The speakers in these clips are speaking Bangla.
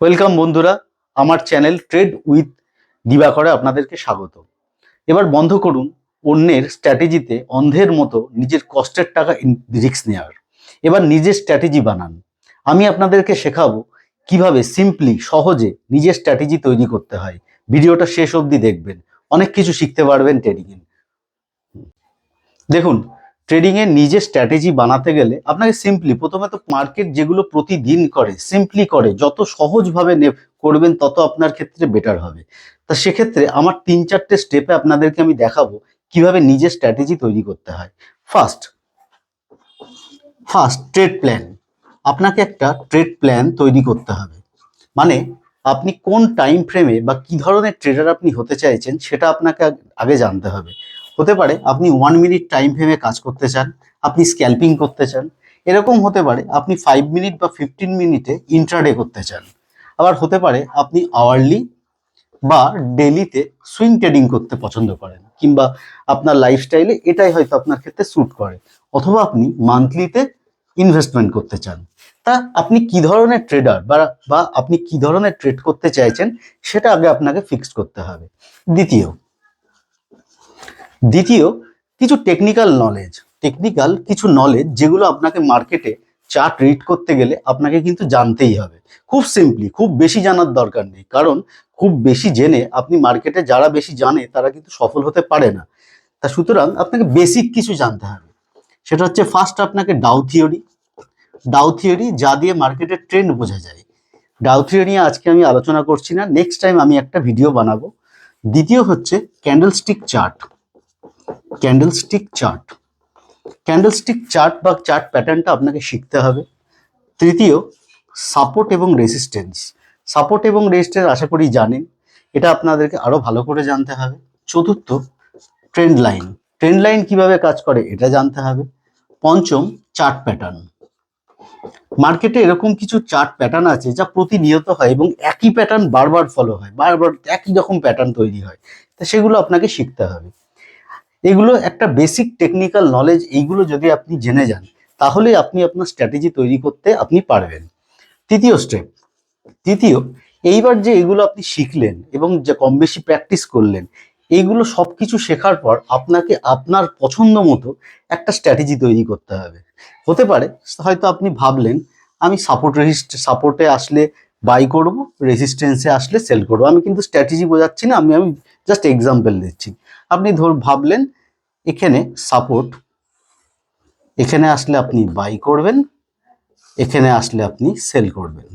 ওয়েলকাম বন্ধুরা, আমার চ্যানেল ট্রেড উইথ দিবাকরে আপনাদেরকে স্বাগত। এবার বন্ধ করুন অন্যের স্ট্র্যাটেজিতে অন্ধের মতো নিজের কষ্টের টাকা রিস্ক নেওয়ার এবার নিজের স্ট্র্যাটেজি বানান। আমি আপনাদেরকে শেখাবো কীভাবে সিম্পলি সহজে নিজের স্ট্র্যাটেজি তৈরি করতে হয়। ভিডিওটা শেষ অবধি দেখবেন। অনেক কিছু শিখতে পারবেন ট্রেডিংয়ে দেখুন ট্রেডিংয়ে নিজের স্ট্র্যাটেজি বানাতে গেলে আপনাকে সিম্পলি প্রথমে তো মার্কেট যেগুলো প্রতিদিন করে সিম্পলি করে, যত সহজভাবে করবেন তত আপনার ক্ষেত্রে বেটার হবে। তা সেক্ষেত্রে আমার তিন চারটে স্টেপে আপনাদেরকে আমি দেখাবো কীভাবে নিজের স্ট্র্যাটেজি তৈরি করতে হয়। ফার্স্ট ফার্স্ট ট্রেড প্ল্যান আপনাকে একটা ট্রেড প্ল্যান তৈরি করতে হবে। মানে আপনি কোন টাইম ফ্রেমে বা কি ধরনের ট্রেডার আপনি হতে চাইছেন সেটা আপনাকে আগে জানতে হবে। হতে পারে আপনি ওয়ান মিনিট টাইম ফ্রেমে কাজ করতে চান, আপনি স্ক্যাল্পিং করতে চান, এরকম হতে পারে আপনি ফাইভ মিনিট বা ফিফটিন মিনিটে ইন্ট্রাডে করতে চান। আবার হতে পারে আপনি আওয়ারলি বা ডেলিতে সুইং ট্রেডিং করতে পছন্দ করেন, কিংবা আপনার লাইফস্টাইলে এটাই হয়তো আপনার ক্ষেত্রে স্যুট করে, অথবা আপনি মান্থলিতে ইনভেস্টমেন্ট করতে চান। তা আপনি কি ধরনের ট্রেডার বা বা আপনি কি ধরনের ট্রেড করতে চাইছেন, সেটা আগে আপনাকে ফিক্সড করতে হবে। দ্বিতীয় দ্বিতীয়, কিছু টেকনিক্যাল নলেজ টেকনিক্যাল কিছু নলেজ যেগুলো আপনাকে মার্কেটে চার্ট রিড করতে গেলে আপনাকে কিন্তু জানতেই হবে। খুব সিম্পলি খুব বেশি জানার দরকার নেই, কারণ খুব বেশি জেনে আপনি মার্কেটে যারা বেশি জানে তারা কিন্তু সফল হতে পারে না। তা সুতরাং আপনাকে বেসিক কিছু জানতে হবে। সেটা হচ্ছে ফার্স্ট আপনাকে ডাউ থিওরি ডাউ থিওরি যা দিয়ে মার্কেটের ট্রেন্ড বোঝা যায়। ডাউ থিওরি নিয়ে আজকে আমি আলোচনা করছি না নেক্সট টাইম আমি একটা ভিডিও বানাবো। দ্বিতীয় হচ্ছে candlestick chart candlestick chart candlestick chart বা চার্ট প্যাটার্নটা আপনাকে শিখতে হবে। তৃতীয় সাপোর্ট এবং রেসিস্ট্যান্স সাপোর্ট এবং রেজিস্ট্যান্স আশা করি জানেন। এটা আপনাদেরকে আরও ভালো করে জানতে হবে। চতুর্থ ট্রেন্ড লাইন ট্রেন্ড লাইন কীভাবে কাজ করে এটা জানতে হবে। পঞ্চম চার্ট প্যাটার্ন মার্কেটে এরকম কিছু চার্ট প্যাটার্ন আছে যা প্রতিনিয়ত হয় এবং একই প্যাটার্ন বারবার ফলো হয়। বারবার একই রকম প্যাটার্ন তৈরি হয়। তা সেগুলো আপনাকে শিখতে হবে। এগুলো একটা বেসিক টেকনিক্যাল নলেজ এইগুলো যদি আপনি জেনে যান তাহলে আপনি আপনার স্ট্র্যাটেজি তৈরি করতে আপনি পারবেন। তৃতীয় স্টেপ তৃতীয়, এইবার যে এগুলো আপনি শিখলেন এবং যে কম বেশি প্র্যাকটিস করলেন, এইগুলো সব কিছু শেখার পর আপনাকে আপনার পছন্দ মতো একটা স্ট্র্যাটেজি তৈরি করতে হবে। হতে পারে, হয়তো আপনি ভাবলেন, আমি সাপোর্ট রেজিস্ট সাপোর্টে আসলে বাই করব রেজিস্ট্যান্সে আসলে সেল করব। আমি কিন্তু স্ট্র্যাটেজি বোঝাচ্ছি না, আমি আমি জাস্ট এক্সাম্পল দিচ্ছি। আপনি ধর ভাবলেন এখানে সাপোর্ট এখানে আসলে আপনি বাই করবেন, এখানে আসলে আপনি সেল করবেন।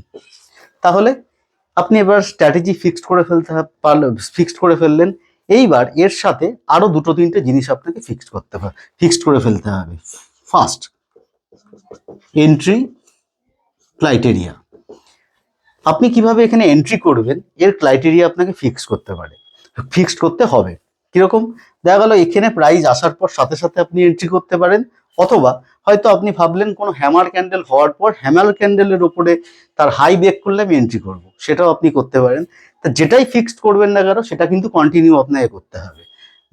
তাহলে আপনি এবার স্ট্র্যাটেজি ফিক্সড করে ফেলতে পারলে ফিক্সড করে ফেললেন, এইবার এর সাথে আরও দুটো তিনটে জিনিস আপনাকে ফিক্সড করতে হবে ফিক্সড করে ফেলতে হবে। ফার্স্ট এন্ট্রি ক্রাইটেরিয়া আপনি কীভাবে এখানে এন্ট্রি করবেন, এর ক্রাইটেরিয়া আপনাকে ফিক্স করতে পারে। ফিক্সড করতে হবে। কীরকম? দেখা গেল, এখানে প্রাইস আসার পর সাথে সাথে আপনি এন্ট্রি করতে পারেন, অথবা হয়তো আপনি ভাবলেন কোনো হ্যামার ক্যান্ডেল হওয়ার পর হ্যামার ক্যান্ডেলের উপরে তার হাই ব্রেক করলে আমি এন্ট্রি করব। সেটাও আপনি করতে পারেন। তা যেটাই ফিক্সড করবেন না কেন, সেটা কিন্তু কন্টিনিউ আপনাকে করতে হবে।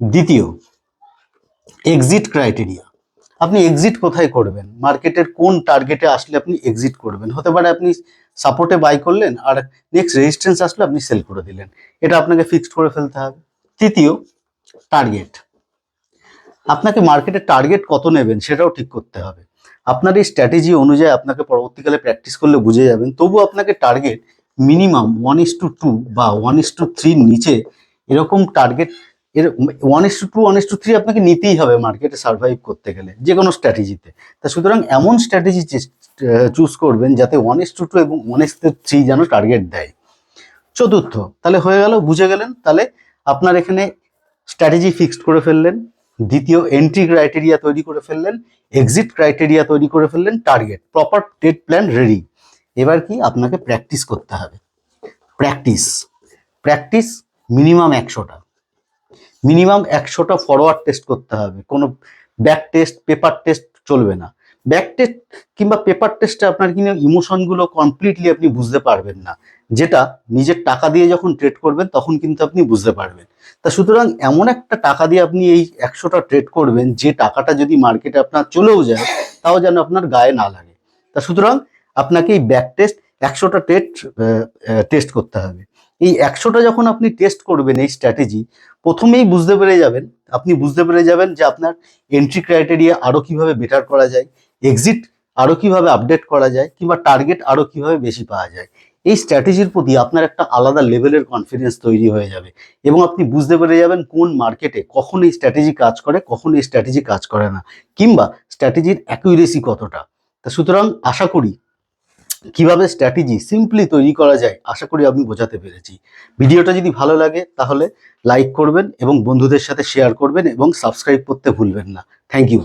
দ্বিতীয় এক্সিট ক্রাইটেরিয়া আপনি এক্সিট কোথায় করবেন? মার্কেটের কোন টার্গেটে আসলে আপনি এক্সিট করবেন? হতে পারে আপনি সাপোর্টে বাই করলেন আর নেক্সট রেজিস্ট্যান্স আসলে আপনি সেল করে দিলেন। এটা আপনাকে ফিক্সড করে ফেলতে হবে। তৃতীয় টার্গেট আপনাকে মার্কেটের টার্গেট কত নেবেন সেটাও ঠিক করতে হবে। আপনার এই স্ট্র্যাটেজি অনুযায়ী আপনাকে পরবর্তীকালে প্র্যাকটিস করলে বুঝে যাবেন। তবু আপনাকে target minimum one is two two বা ওয়ান ইস টু থ্রির নিচে এরকম টার্গেট এর one is two two one is two three আপনাকে নিতেই হবে মার্কেটে সার্ভাইভ করতে গেলে যে কোনো স্ট্র্যাটেজিতে তা সুতরাং এমন স্ট্র্যাটেজি চুজ করবেন যাতে ওয়ান ইস টু টু এবং ওয়ান ইস টু থ্রি যেন টার্গেট দেয়। চতুর্থ, তাহলে হয়ে গেল, বুঝে গেলেন? তাহলে আপনার এখানে স্ট্র্যাটেজি ফিক্সড করে ফেললেন, দ্বিতীয় এন্ট্রি ক্রাইটেরিয়া তৈরি করে ফেললেন এক্সিট ক্রাইটেরিয়া তৈরি করে ফেললেন target proper trade plan ready এবার কি? আপনাকে প্র্যাকটিস করতে হবে। প্র্যাকটিস প্র্যাকটিস মিনিমাম একশোটা। মিনিমাম একশোটা ফরওয়ার্ড টেস্ট করতে হবে। কোনো ব্যাক টেস্ট পেপার টেস্ট চলবে না। ব্যাক টেস্ট কিংবা পেপার টেস্টে আপনার কিন্তু ইমোশনগুলো কমপ্লিটলি আপনি বুঝতে পারবেন না। যেটা নিজের টাকা দিয়ে যখন ট্রেড করবেন, তখন কিন্তু আপনি বুঝতে পারবেন। তা সুতরাং এমন একটা টাকা দিয়ে আপনি এই একশোটা ট্রেড করবেন, যে টাকাটা যদি মার্কেটে আপনার চলেও যায়, তাও যেন আপনার গায়ে না লাগে। তা সুতরাং আপনাকে এই ব্যাক টেস্ট একশোটা টেস্ট টেস্ট করতে হবে। এই একশোটা যখন আপনি টেস্ট করবেন এই স্ট্র্যাটেজি প্রথমেই বুঝতে পেরে যাবেন, আপনি বুঝতে পেরে যাবেন যে আপনার এন্ট্রি ক্রাইটেরিয়া আরও কীভাবে বেটার করা যায় এক্সিট আরও কীভাবে আপডেট করা যায়, কিংবা টার্গেট আরও কীভাবে বেশি পাওয়া যায়। এই স্ট্র্যাটেজির প্রতি আপনার একটা আলাদা লেভেলের কনফিডেন্স তৈরি হয়ে যাবে এবং আপনি বুঝতে পেরে যাবেন কোন মার্কেটে কখন এই স্ট্র্যাটেজি কাজ করে, কখন এই স্ট্র্যাটেজি কাজ করে না, কিংবা স্ট্র্যাটেজির অ্যাকুরেসি কতটা। তা সুতরাং আশা করি কীভাবে স্ট্র্যাটেজি সিম্পলি তৈরি করা যায়, আশা করি আমি বোঝাতে পেরেছি। ভিডিওটা যদি ভালো লাগে, তাহলে লাইক করবেন এবং বন্ধুদের সাথে শেয়ার করবেন এবং সাবস্ক্রাইব করতে ভুলবেন না। Thank you